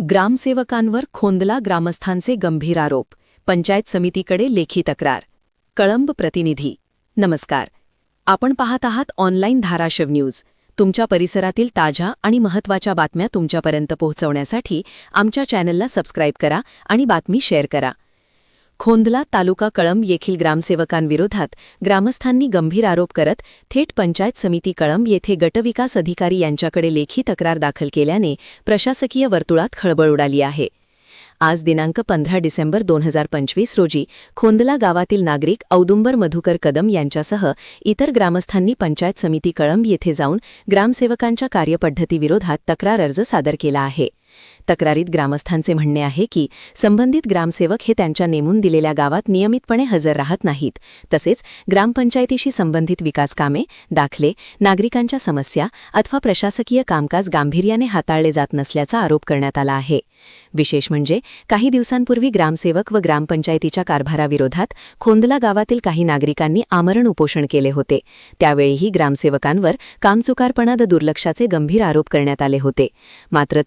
ग्रामसेवकांवर खोंदला ग्रामस्थांचे गंभीर आरोप पंचायत समितीकडे लेखी तक्रार. कळंब प्रतिनिधी नमस्कार. आपण पाहत आहात ऑनलाईन धाराशिव न्यूज. तुमच्या परिसरातील ताज्या आणि महत्त्वाच्या बातम्या तुमच्यापर्यंत पोहोचवण्यासाठी आमच्या चॅनलला सबस्क्राईब करा आणि बातमी शेअर करा. खोंदला तालुका कळंब येथील ग्रामसेवकांविरोधात ग्रामस्थांनी गंभीर आरोप करत थेट पंचायत समिती कळंब येथे गटविकास अधिकारी यांच्याकडे लेखी तक्रार दाखल केल्याने प्रशासकीय वर्तुळात खळबळ उडाली आहे. आज दिनांक पंधरा डिसेंबर दोन हजार पंचवीस रोजी खोंदला गावातील नागरिक औदुंबर मधुकर कदम यांच्यासह इतर ग्रामस्थांनी पंचायत समिती कळंब येथे जाऊन ग्रामसेवकांच्या कार्यपद्धतीविरोधात तक्रार अर्ज सादर केला आहे. तक्रारीत ग्रामस्थांचे म्हणणे आहे की संबंधित ग्रामसेवक हे त्यांच्या नेमून दिलेल्या गावात नियमितपणे हजर राहत नाहीत. तसेच ग्रामपंचायतीशी संबंधित विकास कामे दाखले नागरिकांच्या समस्या अथवा प्रशासकीय कामकाज गांभीर्याने हाताळले जात नसल्याचा आरोप करण्यात आला आहे. विशेष म्हणजे काही दिवसांपूर्वी ग्रामसेवक व ग्रामपंचायतीच्या कारभाराविरोधात खोंदला गावातील काही नागरिकांनी आमरण उपोषण केले होते. त्यावेळीही ग्रामसेवकांवर कामचुकारपणाद दुर्लक्षाचे गंभीर आरोप करण्यात आले होते. मात्र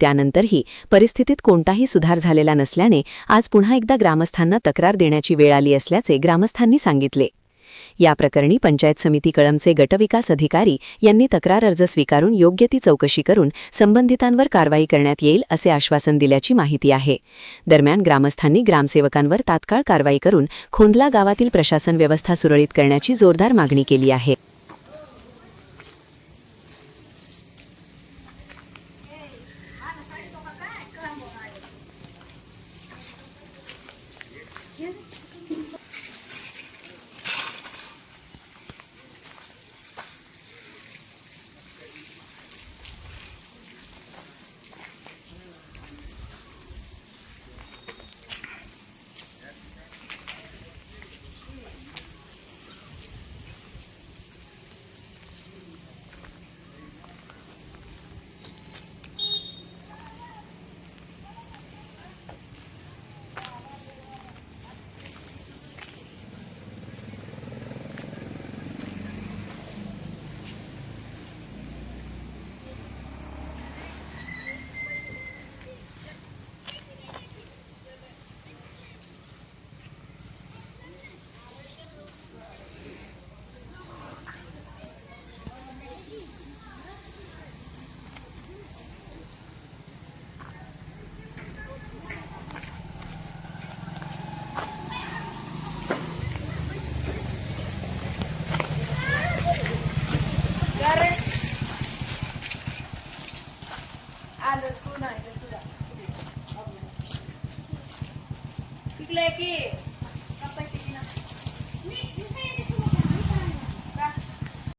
त्यानंतरही परिस्थितीत कोणताही सुधार झालेला नसल्याने आज पुन्हा एकदा ग्रामस्थांना तक्रार देण्याची वेळ आली असल्याचे ग्रामस्थांनी सांगितले. या प्रकरणी पंचायत समिती कळमचे गटविकास अधिकारी यांनी तक्रार अर्ज स्वीकारून योग्य ती चौकशी करून संबंधितांवर कारवाई करण्यात येईल असे आश्वासन दिल्याची माहिती आहे. दरम्यान ग्रामस्थांनी ग्रामसेवकांवर तात्काळ कारवाई करून खोंदला गावातील प्रशासन व्यवस्था सुरळीत करण्याची जोरदार मागणी केली आहे. आलं तू नाही तुला. तिकडे की.